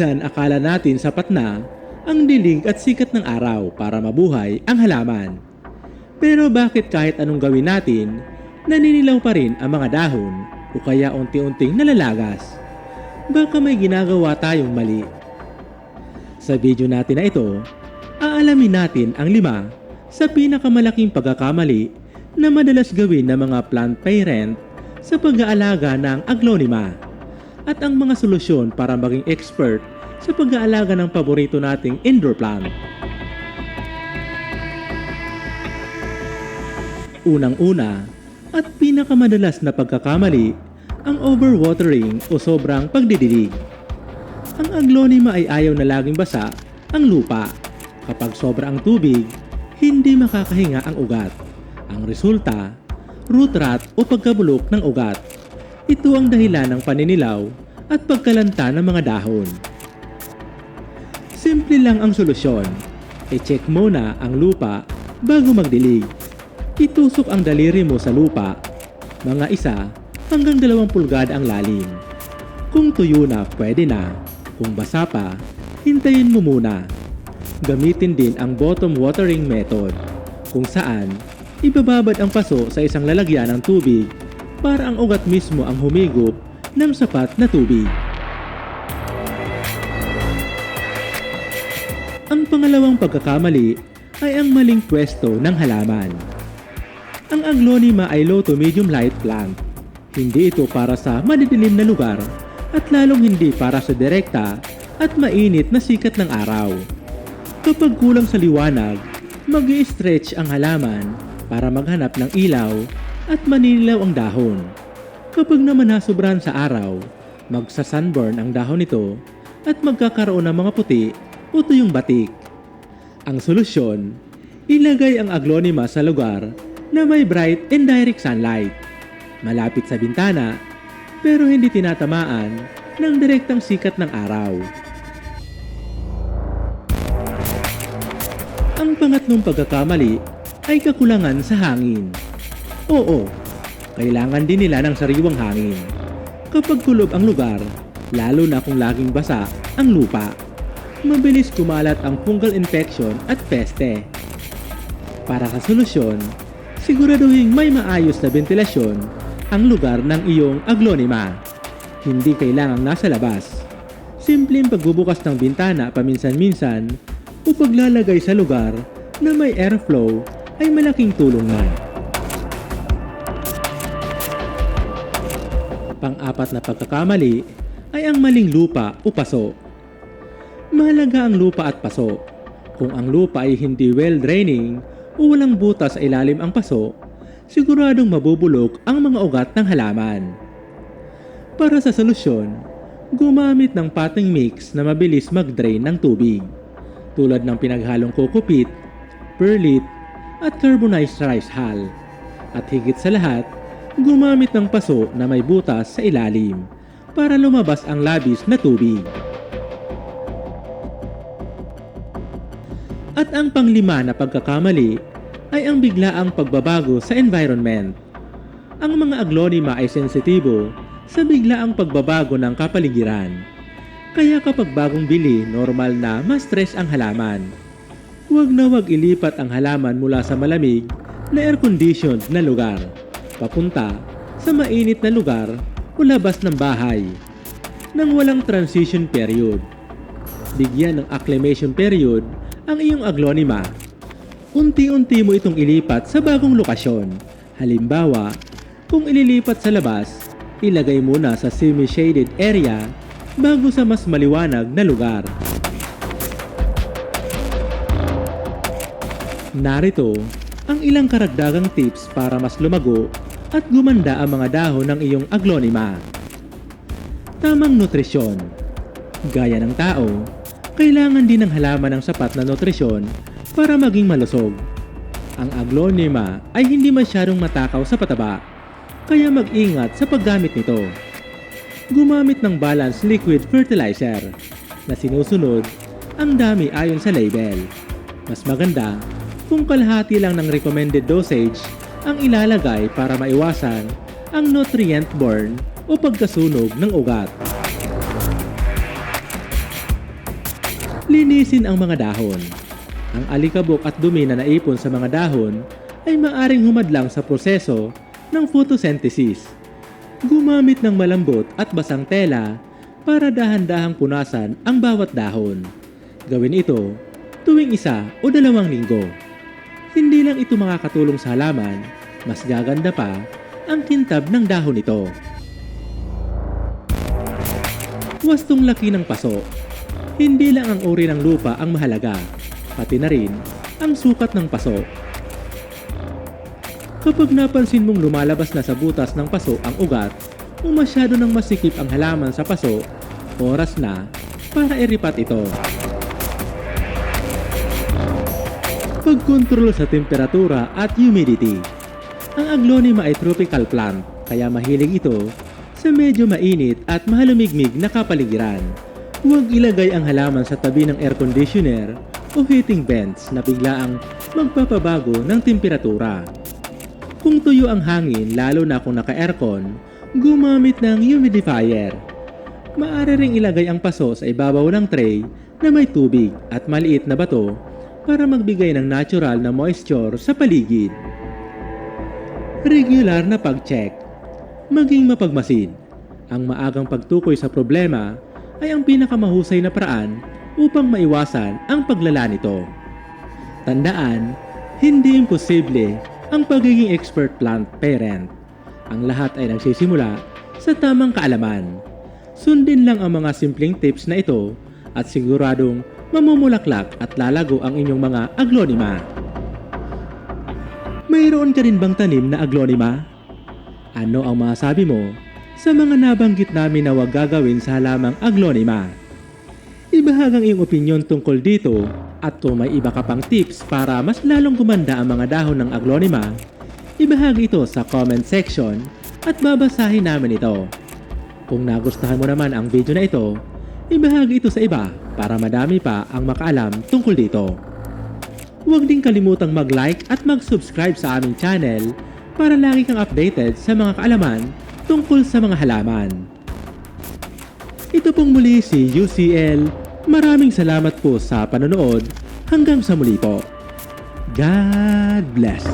Minsan akala natin sapat na ang dilig at sikat ng araw para mabuhay ang halaman. Pero bakit kahit anong gawin natin, naninilaw pa rin ang mga dahon o kaya unti-unting nalalagas? Baka may ginagawa tayong mali. Sa video natin na ito, aalamin natin ang lima sa pinakamalaking pagkakamali na madalas gawin ng mga plant parent sa pag-aalaga ng aglonema at ang mga solusyon para maging expert sa pag-aalaga ng paborito nating indoor plant. Unang-una at pinakamadalas na pagkakamali ang overwatering o sobrang pagdidilig. Ang aglonema ay ayaw na laging basa ang lupa. Kapag sobra ang tubig, hindi makakahinga ang ugat. Ang resulta, root rot o pagkabulok ng ugat. Ito ang dahilan ng paninilaw at pagkalanta ng mga dahon. Simple lang ang solusyon. I-check muna ang lupa bago magdilig. Itusok ang daliri mo sa lupa, mga isa hanggang dalawang pulgada ang lalim. Kung tuyo na, pwede na. Kung basa pa, hintayin mo muna. Gamitin din ang bottom watering method, kung saan ibababad ang paso sa isang lalagyan ng tubig para ang ugat mismo ang humigop ng sapat na tubig. Ang pangalawang pagkakamali ay ang maling pwesto ng halaman. Ang aglonema ay low to medium light plant. Hindi ito para sa madidilim na lugar at lalong hindi para sa direkta at mainit na sikat ng araw. Kapag kulang sa liwanag, mag stretch ang halaman para maghanap ng ilaw at maninilaw ang dahon. Kapag naman nasobran sa araw, magsa-sunburn ang dahon nito at magkakaroon ng mga puti o tuyong batik. Ang solusyon, ilagay ang aglonema sa lugar na may bright and direct sunlight. Malapit sa bintana, pero hindi tinatamaan ng direktang sikat ng araw. Ang pangatlong pagkakamali ay kakulangan sa hangin. Oo, kailangan din nila ng sariwang hangin. Kapag kulob ang lugar, lalo na kung laging basa ang lupa, mabilis kumalat ang fungal infection at peste. Para sa solusyon, siguraduhin may maayos na ventilasyon ang lugar ng iyong aglonema. Hindi kailangang nasa labas. Simpleng pagbubukas ng bintana paminsan-minsan o paglalagay sa lugar na may airflow ay malaking tulong na. Pang-apat na pagkakamali ay ang maling lupa o paso. Mahalaga ang lupa at paso. Kung ang lupa ay hindi well draining o walang butas sa ilalim ang paso, siguradong mabubulok ang mga ugat ng halaman. Para sa solusyon, gumamit ng potting mix na mabilis mag-drain ng tubig, tulad ng pinaghalong coco peat, perlite, at carbonized rice hull. At higit sa lahat, gumamit ng paso na may butas sa ilalim para lumabas ang labis na tubig. At ang panglima na pagkakamali ay ang biglaang pagbabago sa environment. Ang mga aglonema ay sensitibo sa biglaang pagbabago ng kapaligiran. Kaya kapag bagong bili, normal na ma-stress ang halaman. Huwag na huwag ilipat ang halaman mula sa malamig na air-conditioned na lugar papunta sa mainit na lugar o labas ng bahay nang walang transition period. Bigyan ng acclimation period ang iyong aglonema. Unti-unti mo itong ilipat sa bagong lokasyon. Halimbawa, kung ililipat sa labas, ilagay muna sa semi-shaded area bago sa mas maliwanag na lugar. Narito ang ilang karagdagang tips para mas lumago at gumanda ang mga dahon ng iyong aglonema. Tamang nutrisyon. Gaya ng tao, kailangan din ng halaman ng sapat na nutrisyon para maging malusog. Ang aglonema ay hindi masyadong matakaw sa pataba, kaya mag-ingat sa paggamit nito. Gumamit ng balanced liquid fertilizer na sinusunod ang dami ayon sa label. Mas maganda kung kalahati lang ng recommended dosage ang ilalagay para maiwasan ang nutrient burn o pagkasunog ng ugat. Linisin ang mga dahon. Ang alikabok at dumi na naipon sa mga dahon ay maaring humadlang sa proseso ng photosynthesis. Gumamit ng malambot at basang tela para dahan-dahang punasan ang bawat dahon. Gawin ito tuwing isa o dalawang linggo. Hindi lang ito makakatulong sa halaman, mas gaganda pa ang kintab ng dahon nito. Wastong laki ng paso. Hindi lang ang uri ng lupa ang mahalaga, pati na rin ang sukat ng paso. Kapag napansin mong lumalabas na sa butas ng paso ang ugat o masyado nang masikip ang halaman sa paso, oras na para iripat ito. Pagkontrol sa temperatura at humidity. Ang aglonema ay tropical plant kaya mahilig ito sa medyo mainit at mahalumigmig na kapaligiran. Huwag ilagay ang halaman sa tabi ng air conditioner o heating vents na biglaang magpapabago ng temperatura. Kung tuyo ang hangin lalo na kung naka-aircon, gumamit ng humidifier. Maaari ring ilagay ang paso sa ibabaw ng tray na may tubig at maliit na bato para magbigay ng natural na moisture sa paligid. Regular na pag-check. Maging mapagmasid. Ang maagang pagtukoy sa problema ay ang pinakamahusay na paraan upang maiwasan ang paglala nito. Tandaan, hindi imposible ang pagiging expert plant parent. Ang lahat ay nagsisimula sa tamang kaalaman. Sundin lang ang mga simpleng tips na ito at siguradong mamumulaklak at lalago ang inyong mga aglonema. Mayroon ka rin bang tanim na aglonema? Ano ang masasabi mo sa mga nabanggit namin na huwag gagawin sa halamang aglonema? Ibahagang iyong opinion tungkol dito at kung may iba ka pang tips para mas lalong gumanda ang mga dahon ng aglonema, ibahagi ito sa comment section at babasahin namin ito. Kung nagustuhan mo naman ang video na ito, ibahagi ito sa iba para madami pa ang makaalam tungkol dito. Huwag din kalimutang mag-like at mag-subscribe sa aming channel para lagi kang updated sa mga kaalaman tungkol sa mga halaman. Ito pong muli si UCL. Maraming salamat po sa panonood. Hanggang sa muli po. God bless.